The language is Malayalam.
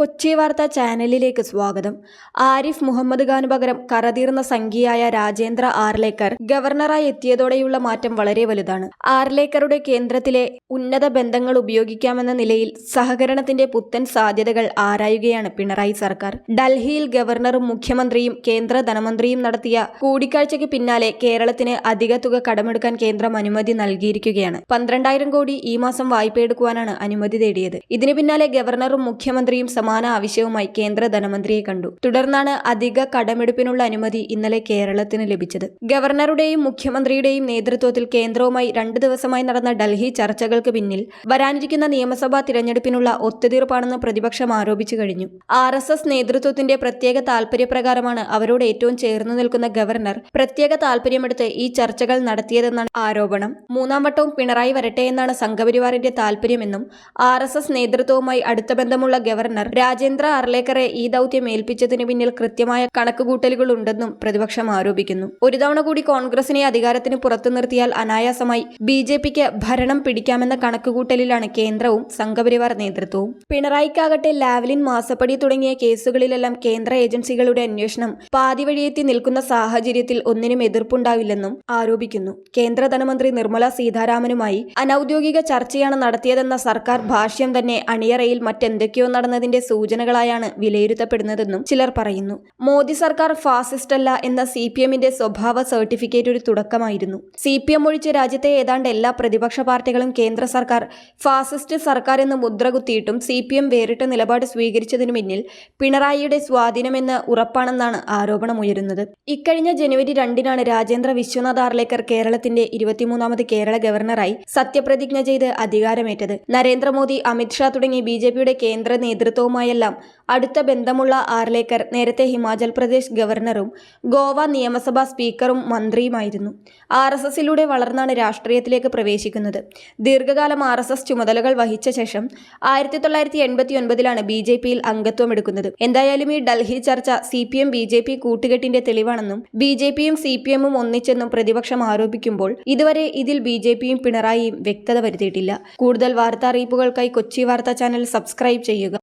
കൊച്ചി വാർത്താ ചാനലിലേക്ക് സ്വാഗതം. ആരിഫ് മുഹമ്മദ് ഖാനു പകരം കറതീർന്ന സംഖ്യയായ രാജേന്ദ്ര ആർലേക്കർ ഗവർണറായി എത്തിയതോടെയുള്ള മാറ്റം വളരെ വലുതാണ്. ആർലേക്കറുടെ കേന്ദ്രത്തിലെ ഉന്നത ബന്ധങ്ങൾ ഉപയോഗിക്കാമെന്ന നിലയിൽ സഹകരണത്തിന്റെ പുത്തൻ സാധ്യതകൾ ആരായുകയാണ് പിണറായി സർക്കാർ. ഡൽഹിയിൽ ഗവർണറും മുഖ്യമന്ത്രിയും കേന്ദ്ര ധനമന്ത്രിയും നടത്തിയ കൂടിക്കാഴ്ചയ്ക്ക് പിന്നാലെ കേരളത്തിന് അധിക തുക കടമെടുക്കാൻ കേന്ദ്രം അനുമതി നൽകിയിരിക്കുകയാണ്. പന്ത്രണ്ടായിരം കോടി ഈ മാസം വായ്പയെടുക്കുവാനാണ് അനുമതി തേടിയത് ഇതിനു പിന്നാലെ ഗവർണറും മുഖ്യമന്ത്രിയും സമാന ആവശ്യവുമായി കേന്ദ്ര ധനമന്ത്രിയെ കണ്ടു. തുടർന്നാണ് അധിക കടമെടുപ്പിനുള്ള അനുമതി ഇന്നലെ കേരളത്തിന് ലഭിച്ചത്. ഗവർണറുടെയും മുഖ്യമന്ത്രിയുടെയും നേതൃത്വത്തിൽ കേന്ദ്രവുമായി രണ്ട് ദിവസമായി നടന്ന ഡൽഹി ചർച്ചകൾക്ക് പിന്നിൽ വരാനിരിക്കുന്ന നിയമസഭാ തിരഞ്ഞെടുപ്പിനുള്ള ഒത്തുതീർപ്പാണെന്ന് പ്രതിപക്ഷം ആരോപിച്ചു കഴിഞ്ഞു. ആർ എസ് എസ് നേതൃത്വത്തിന്റെ പ്രത്യേക താൽപര്യപ്രകാരമാണ് അവരോട് ഏറ്റവും ചേർന്നു നിൽക്കുന്ന ഗവർണർ പ്രത്യേക താൽപര്യമെടുത്ത് ഈ ചർച്ചകൾ നടത്തിയതെന്നാണ് ആരോപണം. മൂന്നാം വട്ടവും പിണറായി വരട്ടെ എന്നാണ് സംഘപരിവാറിന്റെ താൽപര്യമെന്നും ആർ എസ് എസ് നേതൃത്വവുമായി അടുത്ത ബന്ധമുള്ള ഗവർണർ രാജേന്ദ്ര അർലേക്കറെ ഈ ദൗത്യം ഏൽപ്പിച്ചതിന് പിന്നിൽ കൃത്യമായ കണക്കുകൂട്ടലുകളുണ്ടെന്നും പ്രതിപക്ഷം ആരോപിക്കുന്നു. ഒരു തവണ കൂടി കോൺഗ്രസിനെ അധികാരത്തിന് പുറത്തു നിർത്തിയാൽ അനായാസമായി ബി ജെ പിക്ക് ഭരണം പിടിക്കാമെന്ന കണക്കുകൂട്ടലിലാണ് കേന്ദ്രവും സംഘപരിവാർ നേതൃത്വവും. പിണറായിക്കാകട്ടെ ലാവ്ലിൻ മാസപ്പടി തുടങ്ങിയ കേസുകളിലെല്ലാം കേന്ദ്ര ഏജൻസികളുടെ അന്വേഷണം പാതി വഴിയെത്തി നിൽക്കുന്ന സാഹചര്യത്തിൽ ഒന്നിനും എതിർപ്പുണ്ടാവില്ലെന്നും ആരോപിക്കുന്നു. കേന്ദ്ര ധനമന്ത്രി നിർമ്മല സീതാരാമനുമായി അനൌദ്യോഗിക ചർച്ചയാണ് നടത്തിയതെന്ന സർക്കാർ ഭാഷ്യം തന്നെ അണിയറയിൽ മറ്റെന്തൊക്കെയോ നടന്നതിന്റെ സൂചനകളായാണ് വിലയിരുത്തപ്പെടുന്നതെന്നും ചിലർ പറയുന്നു. മോദി സർക്കാർ ഫാസിസ്റ്റ് അല്ല എന്ന സി പി എമ്മിന്റെ സ്വഭാവ സർട്ടിഫിക്കറ്റ് ഒരു തുടക്കമായിരുന്നു. സി പി എം ഒഴിച്ച് രാജ്യത്തെ ഏതാണ്ട് എല്ലാ പ്രതിപക്ഷ പാർട്ടികളും കേന്ദ്ര സർക്കാർ ഫാസിസ്റ്റ് സർക്കാർ എന്ന് മുദ്രകുത്തിയിട്ടും സി പി എം വേറിട്ട നിലപാട് സ്വീകരിച്ചതിനു പിന്നിൽ പിണറായിയുടെ സ്വാധീനമെന്ന് ഉറപ്പാണെന്നാണ് ആരോപണമുയരുന്നത്. ഇക്കഴിഞ്ഞ ജനുവരി രണ്ടിനാണ് രാജേന്ദ്ര വിശ്വനാഥ് ആർലേക്കർ കേരളത്തിന്റെ ഇരുപത്തിമൂന്നാമത് കേരള ഗവർണറായി സത്യപ്രതിജ്ഞ ചെയ്ത് അധികാരമേറ്റത്. നരേന്ദ്രമോദി അമിത്ഷാ തുടങ്ങി ബി ജെ പിയുടെ കേന്ദ്ര അടുത്ത ബന്ധമുള്ള ആർലേക്കർ നേരത്തെ ഹിമാചൽ പ്രദേശ് ഗവർണറും ഗോവ നിയമസഭാ സ്പീക്കറും മന്ത്രിയുമായിരുന്നു. ആർ എസ് എസിലൂടെ വളർന്നാണ് രാഷ്ട്രീയത്തിലേക്ക് പ്രവേശിക്കുന്നത്. ദീർഘകാലം ആർ എസ് എസ് ചുമതലകൾ വഹിച്ച ശേഷം ആയിരത്തി തൊള്ളായിരത്തി എൺപത്തി ഒൻപതിലാണ് ബി ജെ പിയിൽ അംഗത്വം എടുക്കുന്നത് എന്തായാലും ഈ ഡൽഹി ചർച്ച C P M B J P കൂട്ടുകെട്ടിന്റെ തെളിവാണെന്നും ബി ജെ പിയും സി പി എമ്മും ഒന്നിച്ചെന്നും പ്രതിപക്ഷം ആരോപിക്കുമ്പോൾ ഇതുവരെ ഇതിൽ ബി ജെ പിയും പിണറായിയും വ്യക്തത വരുത്തിയിട്ടില്ല. കൂടുതൽ വാർത്താ അറിയിപ്പുകൾക്കായി കൊച്ചി വാർത്താ ചാനൽ സബ്സ്ക്രൈബ് ചെയ്യുക.